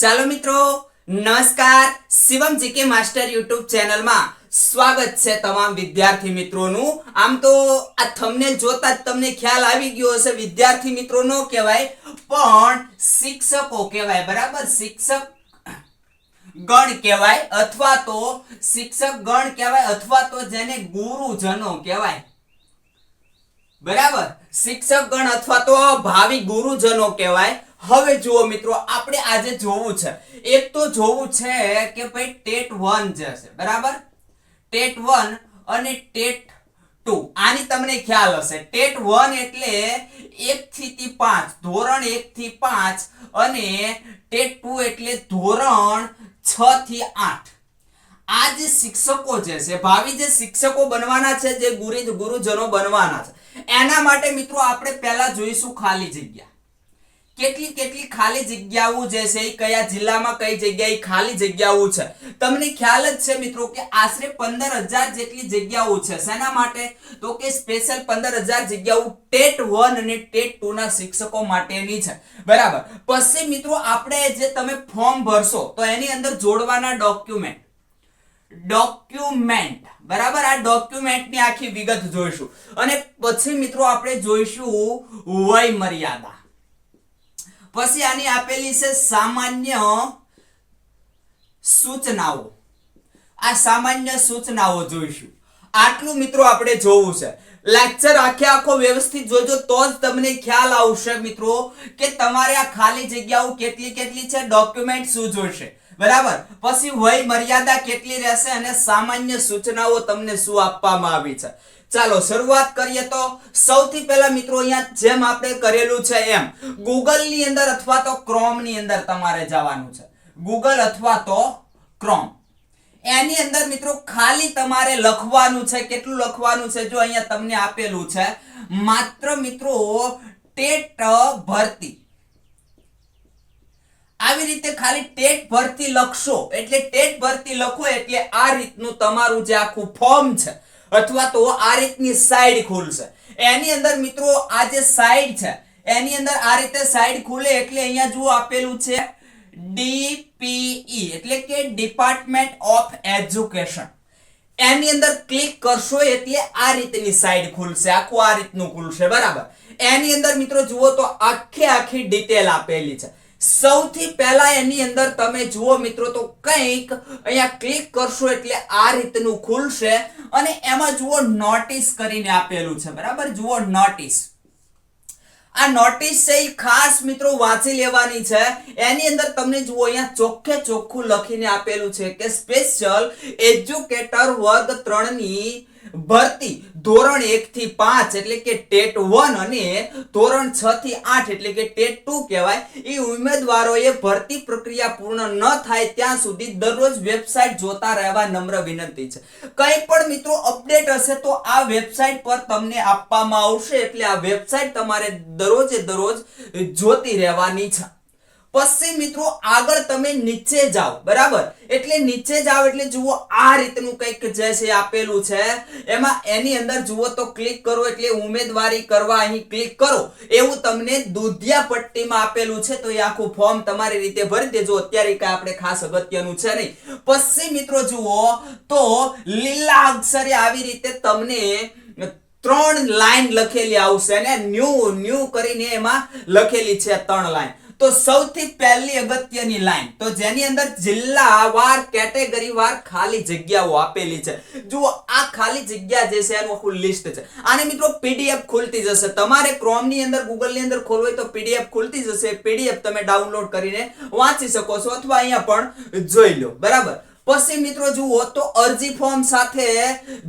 ચાલો મિત્રો, નમસ્કાર. શિવમ જીકે માસ્ટર યુટ્યુબ ચેનલમાં સ્વાગત છે તમામ વિદ્યાર્થી મિત્રોનું. આમ તો આ તમને જોતા જ તમને ખ્યાલ આવી ગયો હશે, વિદ્યાર્થી મિત્રો નો કહેવાય પણ શિક્ષકો કહેવાય, બરાબર? શિક્ષક ગણ કહેવાય અથવા તો શિક્ષક ગણ કહેવાય અથવા તો જેને ગુરુજનો કહેવાય. બરાબર? શિક્ષક ગણ અથવા તો ભાવિ ગુરુજનો કહેવાય. હવે જુઓ મિત્રો, આપણે આજે જોવું છે. એક તો જોવું છે કે ભાઈ ટેટ વન જે છે બરાબર? ટેટ વન અને ટેટ ટુ. આની તમને ખ્યાલ હશે. ટેટ વન એટલે એક થી પાંચ, ધોરણ એક થી પાંચ અને ટેટ ટુ એટલે ધોરણ છ થી આઠ. આ જે શિક્ષકો જે છે, ભાવિ જે શિક્ષકો બનવાના છે, જે ગુરી ગુરુજનો બનવાના છે, એના માટે મિત્રો આપણે પહેલા જોઈશું ખાલી જગ્યા. કેટલી કેટલી ખાલી જગ્યાઓ જે છે એ કયા જિલ્લામાં કઈ જગ્યાએ ખાલી જગ્યાઓ છે? તમને ખ્યાલ જ છે મિત્રો કે આશરે પંદર હજાર જેટલી જગ્યાઓ છે. શેના માટે? તો કે સ્પેશિયલ પંદર હજાર જગ્યાઓ ટેટ વન અને ટેટ ટુ ના શિક્ષકો માટેની છે. બરાબર. પછી મિત્રો આપણે જે તમે ફોર્મ ભરશો, તો એની અંદર જોડવાના ડોક્યુમેન્ટ ડોક્યુમેન્ટ બરાબર? આ ડોક્યુમેન્ટની આખી વિગત જોઈશું. અને પછી મિત્રો આપણે જોઈશું વય મર્યાદા. પછી આની આપેલી છે સામાન્ય સૂચનાઓ. આ સામાન્ય સૂચનાઓ જોઈશું. આટલું મિત્રો આપણે જોવું છે. લેક્ચર આખે આખો વ્યવસ્થિત જોજો તો જ તમને ખ્યાલ આવશે મિત્રો કે તમારે આ ખાલી જગ્યાઓ કેટલી કેટલી છે ડોક્યુમેન્ટ શું જોઈશે બરાબર? પછી વય મર્યાદા કેટલી રહેશે અને સામાન્ય સૂચનાઓ તમને શું આપવામાં આવી છે. ચાલો શરૂઆત કરીએ તો સૌથી પહેલા મિત્રો અહીંયા જેમ આપણે કરેલું છે એમ ગૂગલની અંદર અથવા તો ક્રોમની અંદર તમારે જવાનું છે. ગૂગલ અથવા તો ક્રોમ. એની અંદર મિત્રો ખાલી તમારે લખવાનું છે, કેટલું લખવાનું છે, જો અહીંયા તમને આપેલું છે, માત્ર મિત્રો ટેટ ભરતી. આવી રીતે ખાલી ટેટ ભરતી લખશો, એટલે ટેટ ભરતી લખો એટલે આ રીતનું તમારું જે આખું ફોર્મ છે અથવા તો આ રીતની સાઈડ ખુલશે. એની અંદર મિત્રો આ જે સાઈડ છે, એની અંદર આ રીતે સાઈડ ખુલે એટલે અહીંયા જુઓ આપેલું છે ડીપીઈ એટલે કે ડિપાર્ટમેન્ટ ઓફ એજ્યુકેશન એની અંદર ક્લિક કરશો એટલે આ રીતની સાઈડ ખુલશે, આખું આ રીતનું ખુલશે, બરાબર? એની અંદર મિત્રો જુઓ તો આખે આખી ડિટેલ આપેલી છે. સૌથી પહેલા એની અંદર તમે જુઓ મિત્રો તો કંઈક અહીંયા ક્લિક કરશો એટલે આ રીતનું ખુલશે અને એમાં જુઓ નોટિસ કરીને આપેલું છે, બરાબર? જુઓ નોટિસ આ નોટિસ છે એ ખાસ મિત્રો વાંચી લેવાની છે. એની અંદર તમને જુઓ અહીંયા ચોખ્ખે ચોખ્ખું લખીને આપેલું છે કે સ્પેશિયલ એજ્યુકેટર વર્ગ ત્રણની ની ભરતી ધોરણ એક થી પાંચ એટલે કે ટેટ વન અને ધોરણ છ થી આઠ એટલે કે ટેટ ટુ કહેવાય, એ ઉમેદવારોએ ભરતી પ્રક્રિયા પૂર્ણ ન થાય ત્યાં સુધી દરરોજ વેબસાઇટ જોતા રહેવા નમ્ર વિનંતી છે. કંઈ પણ મિત્રો અપડેટ હશે તો આ વેબસાઇટ પર તમને આપવામાં આવશે એટલે આ વેબસાઇટ તમારે દરરોજે દરરોજ જોતી રહેવાની છે. પછી મિત્રો આગળ તમે નીચે જાઓ, બરાબર? એટલે નીચે જાઓ એટલે જુઓ આ રીતનું કંઈક જે છે આપેલું છે. એમાં એની અંદર જુઓ તો ક્લિક કરો એટલે ઉમેદવારી કરવા અહીં ક્લિક કરો. એવું તમને દુધિયા પટ્ટીમાં આપેલું છે, તો એ આખું ફોર્મ તમારી રીતે ભરી દેજો. અત્યારે કઈ આપણે ખાસ અગત્યનું છે નહીં. પછી મિત્રો જુઓ તો લીલા અક્ષરે આવી રીતે તમને ત્રણ લાઈન લખેલી આવશે ને ન્યુ ન્યુ કરીને એમાં લખેલી છે ત્રણ લાઈન. તો સૌથી પહેલી અગત્યની લાઈન, તો જેની અંદર જિલ્લા વાર, કેટેગરી વાર ખાલી જગ્યાઓ આપેલી છે. જુઓ, આ ખાલી જગ્યા જે છે એનું આખું લિસ્ટ છે. આને મિત્રો પીડીએફ ખુલતી જશે. તમારે ક્રોમની અંદર ગૂગલની અંદર ખોલવું તો પીડીએફ ખુલતી જશે. પીડીએફ તમે ડાઉનલોડ કરીને વાંચી શકો છો અથવા અહીંયા પણ જોઈ લો. બરાબર? પછી મિત્રો જુઓ, તો અરજી ફોર્મ સાથે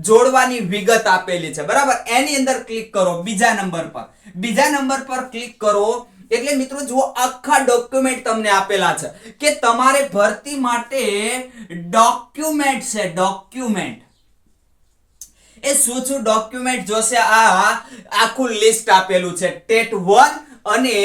જોડવાની વિગત આપેલી છે. બરાબર? એની અંદર ક્લિક કરો બીજા નંબર પર. બીજા નંબર પર ક્લિક કરો. એટલે મિત્રો જુઓ, આખા ડોક્યુમેન્ટ તમને આપેલા છે કે તમારે ભરતી માટે ડોક્યુમેન્ટ છે ડોક્યુમેન્ટ એ શું શું ડોક્યુમેન્ટ જોશે? આ આખું લિસ્ટ આપેલું છે, ટેટ વન અને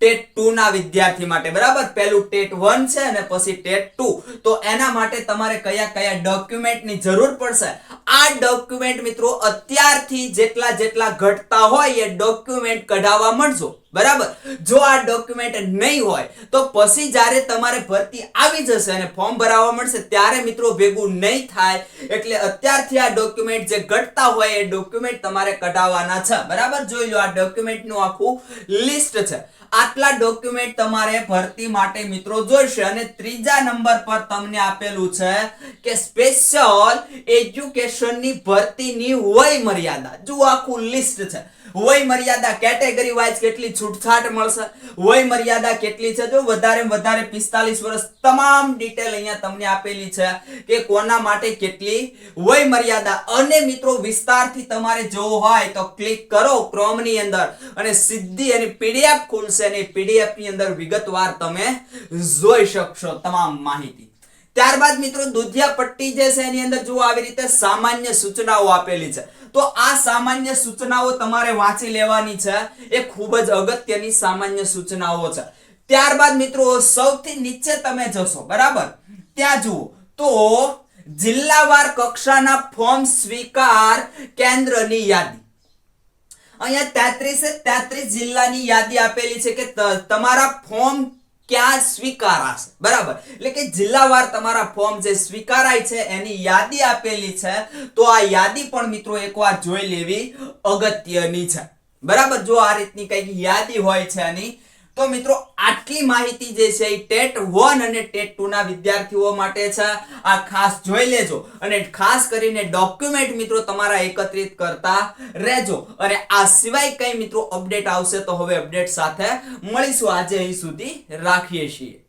ટેટ ટુ ના વિદ્યાર્થી માટે. બરાબર? પહેલું ટેટ વન છે અને પછી ટેટ ટુ. તો એના માટે તમારે કયા કયા ડોક્યુમેન્ટની જરૂર પડશે? આ ડોક્યુમેન્ટ મિત્રો અત્યારથી જેટલા જેટલા ઘટતા હોય એ ડોક્યુમેન્ટ કઢાવવા મળજો બરાબર? જો આ ડોક્યુમેન્ટ નહીં હોય, તો પછી જ્યારે તમારે ભરતી આવી જશે અને ફોર્મ ભરાવા મળશે, ત્યારે મિત્રો ભેગું નહીં થાય. એટલે અત્યારથી આ ડોક્યુમેન્ટ જે ઘટતા હોય, એ ડોક્યુમેન્ટ તમારે કઢાવવાના છે. બરાબર? જોઈ લો, આ ડોક્યુમેન્ટનું આખું લિસ્ટ છે. આટલા ડોક્યુમેન્ટ તમારે ભરતી માટે મિત્રો જોઈશે. અને ત્રીજા નંબર પર તમને આપેલું છે કે સ્પેશિયલ એજ્યુકેશનની ભરતીની વય મર્યાદા. જો આખું લિસ્ટ છે. વય મર્યાદા કેટેગરી વાઇઝ કેટલી છૂટછાટ મળશે? વય મર્યાદા કેટલી છે? જો વધારે વધારે 45 વર્ષ તમામ ડિટેલ અહીંયા તમને આપેલી છે કે કોના માટે કેટલી વય મર્યાદા. અને મિત્રો, વિસ્તારથી તમારે જોવો હોય તો ક્લિક કરો ક્રોમની અંદર અને સીધી એની પીડીએફ ખુલશે અને પીડીએફની અંદર વિગતવાર તમે જોઈ શકશો તમામ માહિતી. ત્યારબાદ મિત્રો દુધિયા પટ્ટી જે છે એની અંદર જુઓ આવી રીતે સામાન્ય સૂચનાઓ આપેલી છે. તો આ સામાન્ય સૂચનાઓ તમારે વાંચી લેવાની છે. એ ખૂબ જ અગત્યની સામાન્ય સૂચનાઓ છે. ત્યારબાદ મિત્રો સૌથી નીચે તમે જશો, બરાબર? ત્યાં જુઓ. તો જિલ્લાવાર કક્ષાના ફોર્મ સ્વીકાર કેન્દ્રની યાદી. અહીંયા તેત્રીસે તેત્રીસ જિલ્લાની યાદી આપેલી છે કે તમારા ફોર્મ ક્યાં સ્વીકારાશે? બરાબર. એટલે કે જિલ્લાવાર તમારા ફોર્મ જે સ્વીકારાય છે, એની યાદી આપેલી છે, તો આ યાદી પણ મિત્રો એકવાર જોઈ લેવી અગત્યની છે. બરાબર? જો આ રીતની કંઈક યાદી હોય છે એની તો મિત્રો, આટલી માહિતી જે છે એ ટેટ વન અને ટેટ ટુ ના વિદ્યાર્થીઓ માટે છે. આ ખાસ જોઈ લેજો અને ખાસ કરીને ડોક્યુમેન્ટ મિત્રો તમારા એકત્રિત કરતા રહેજો. અને આ સિવાય કઈ મિત્રો અપડેટ આવશે તો હવે અપડેટ સાથે મળીશું. આજે અહીં સુધી રાખીએ છીએ.